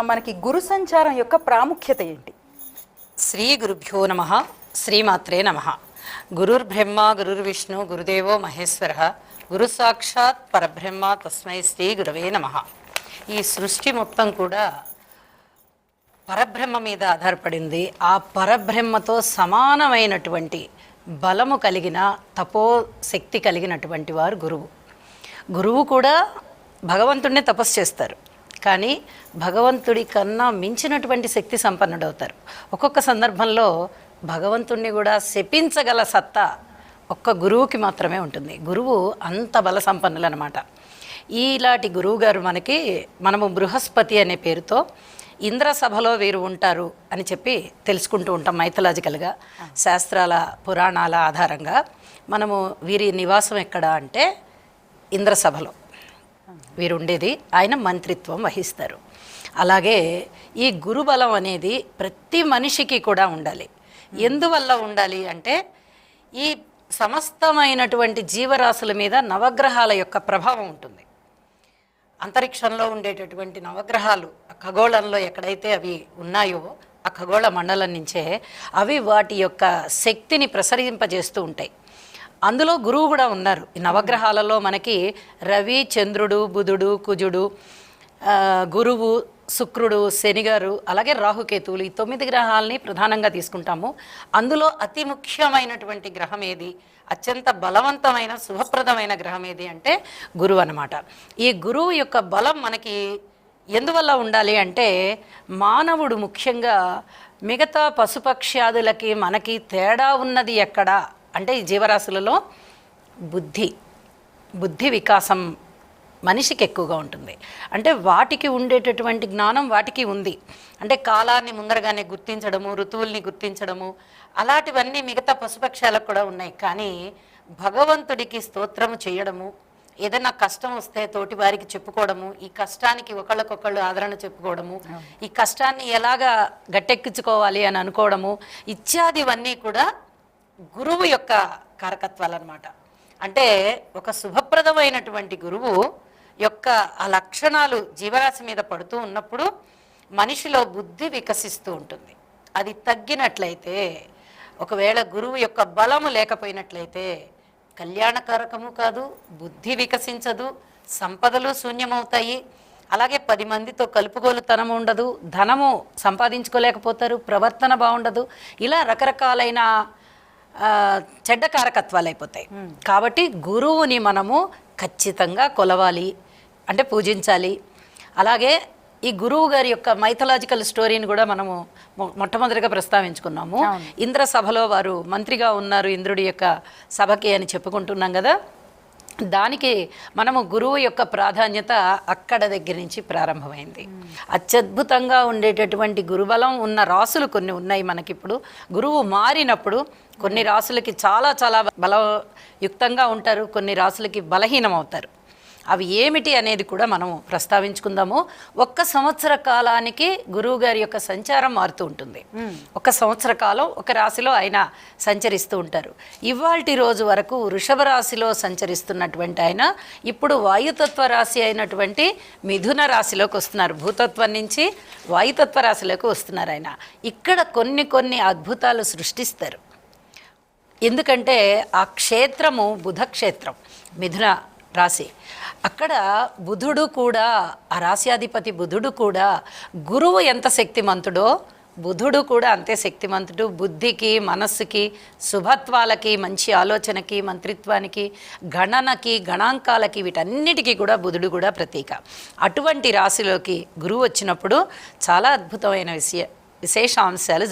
మనకి గురు సంచారం యొక్క ప్రాముఖ్యత ఏంటి? శ్రీ గురుభ్యో నమ శ్రీమాత్రే నమ. గురుర్బ్రహ్మ గురుర్విష్ణు గురుదేవో మహేశ్వర గురు సాక్షాత్ పరబ్రహ్మ తస్మై శ్రీ గురవే నమ. ఈ సృష్టి మొత్తం కూడా పరబ్రహ్మ మీద ఆధారపడింది. ఆ పరబ్రహ్మతో సమానమైనటువంటి బలము కలిగిన తపో శక్తి కలిగినటువంటి వారు గురువు. గురువు కూడా భగవంతుడిని తపస్సు చేస్తారు. కానీ భగవంతుడి కన్నా మించినటువంటి శక్తి సంపన్నుడవుతారు. ఒక్కొక్క సందర్భంలో భగవంతుణ్ణి కూడా శపించగల సత్తా ఒక్క గురువుకి మాత్రమే ఉంటుంది. గురువు అంత బల సంపన్నులు అనమాట ఈలాంటి గురువు గారు మనకి మనము బృహస్పతి అనే పేరుతో ఇంద్ర సభలో వీరు ఉంటారు అని చెప్పి తెలుసుకుంటూ ఉంటాం మైథలాజికల్గా శాస్త్రాల పురాణాల ఆధారంగా. మనము వీరి నివాసం ఎక్కడ అంటే ఇంద్రసభలో వీరు ఉండేది ఆయన మంత్రిత్వం వహిస్తారు. అలాగే ఈ గురుబలం అనేది ప్రతి మనిషికి కూడా ఉండాలి. ఎందువల్ల ఉండాలి అంటే ఈ సమస్తమైనటువంటి జీవరాశుల మీద నవగ్రహాల యొక్క ప్రభావం ఉంటుంది. అంతరిక్షంలో ఉండేటటువంటి నవగ్రహాలు ఆ ఖగోళంలో ఎక్కడైతే అవి ఉన్నాయో ఆ ఖగోళ మండలం నుంచే అవి వాటి యొక్క శక్తిని ప్రసరింపజేస్తూ ఉంటాయి. అందులో గురువు కూడా ఉన్నారు. ఈ నవగ్రహాలలో మనకి రవి చంద్రుడు బుధుడు కుజుడు గురువు శుక్రుడు శనిగారు అలాగే రాహుకేతువులు ఈ తొమ్మిది గ్రహాలని ప్రధానంగా తీసుకుంటాము. అందులో అతి ముఖ్యమైనటువంటి గ్రహం ఏది? అత్యంత బలవంతమైన శుభప్రదమైన గ్రహం ఏది అంటే గురువు అనమాట ఈ గురువు యొక్క బలం మనకి ఎందువల్ల ఉండాలి అంటే మానవుడు ముఖ్యంగా మిగతా పశుపక్ష్యాదులకి మనకి తేడా ఉన్నది ఎక్కడ? అంటే ఈ జీవరాశులలో బుద్ధి బుద్ధి వికాసం మనిషికి ఎక్కువగా ఉంటుంది. అంటే వాటికి ఉండేటటువంటి జ్ఞానం వాటికి ఉంది. అంటే కాలాన్ని ముందరగానే గుర్తించడము ఋతువుల్ని గుర్తించడము అలాంటివన్నీ మిగతా పశుపక్షాలకు కూడా ఉన్నాయి. కానీ భగవంతుడికి స్తోత్రము చేయడము ఏదైనా కష్టం వస్తే తోటి వారికి చెప్పుకోవడము ఈ కష్టానికి ఒకళ్ళకొకళ్ళు ఆదరణ చెప్పుకోవడము ఈ కష్టాన్ని ఎలాగా గట్టెక్కించుకోవాలి అని అనుకోవడము ఇత్యాదివన్నీ కూడా గురువు యొక్క కారకత్వాలు అనమాట అంటే ఒక శుభప్రదమైనటువంటి గురువు యొక్క ఆ లక్షణాలు జీవరాశి మీద పడుతూ ఉన్నప్పుడు మనిషిలో బుద్ధి వికసిస్తూ ఉంటుంది. అది తగ్గినట్లయితే ఒకవేళ గురువు యొక్క బలము లేకపోయినట్లయితే కళ్యాణకారకము కాదు బుద్ధి వికసించదు సంపదలు శూన్యమవుతాయి. అలాగే పది మందితో కలుపుగోలుతనం ఉండదు ధనము సంపాదించుకోలేకపోతారు ప్రవర్తన బాగుండదు. ఇలా రకరకాలైన చెడ్డ కారకత్వాలు అయిపోతాయి. కాబట్టి గురువుని మనము ఖచ్చితంగా కొలవాలి అంటే పూజించాలి. అలాగే ఈ గురువు గారి యొక్క మైథలాజికల్ స్టోరీని కూడా మనము మొట్టమొదటిగా ప్రస్తావించుకున్నాము. ఇంద్ర సభలో వారు మంత్రిగా ఉన్నారు ఇంద్రుడి యొక్క సభకి అని చెప్పుకుంటున్నాం కదా. దానికి మనము గురువు యొక్క ప్రాధాన్యత అక్కడ దగ్గర నుంచి ప్రారంభమైంది. అత్యద్భుతంగా ఉండేటటువంటి గురుబలం ఉన్న రాసులు కొన్ని ఉన్నాయి మనకిప్పుడు. గురువు మారినప్పుడు కొన్ని రాసులకి చాలా చాలా బలయుక్తంగా ఉంటారు కొన్ని రాసులకి బలహీనం అవుతారు అవి ఏమిటి అనేది కూడా మనం ప్రస్తావించుకుందాము. ఒక్క సంవత్సర కాలానికి గురువు గారి యొక్క సంచారం మారుతూ ఉంటుంది. ఒక సంవత్సర కాలం ఒక రాశిలో ఆయన సంచరిస్తూ ఉంటారు. ఇవాల్టి రోజు వరకు వృషభ రాశిలో సంచరిస్తున్నటువంటి ఆయన ఇప్పుడు వాయుతత్వ రాశి అయినటువంటి మిథున రాశిలోకి వస్తున్నారు. భూతత్వం నుంచి వాయుతత్వ రాశిలోకి వస్తున్నారు ఆయన. ఇక్కడ కొన్ని కొన్ని అద్భుతాలు సృష్టిస్తారు. ఎందుకంటే ఆ క్షేత్రము బుధ క్షేత్రం మిథున రాశి. అక్కడ బుధుడు కూడా ఆ రాశ్యాధిపతి బుధుడు కూడా గురువు ఎంత శక్తిమంతుడో బుధుడు కూడా అంతే శక్తిమంతుడు. బుద్ధికి మనస్సుకి శుభత్వాలకి మంచి ఆలోచనకి మంత్రిత్వానికి గణనకి గణాంకాలకి వీటన్నిటికీ కూడా బుధుడు కూడా ప్రతీక. అటువంటి రాశిలోకి గురువు వచ్చినప్పుడు చాలా అద్భుతమైన విషయ విశేషాంశాలు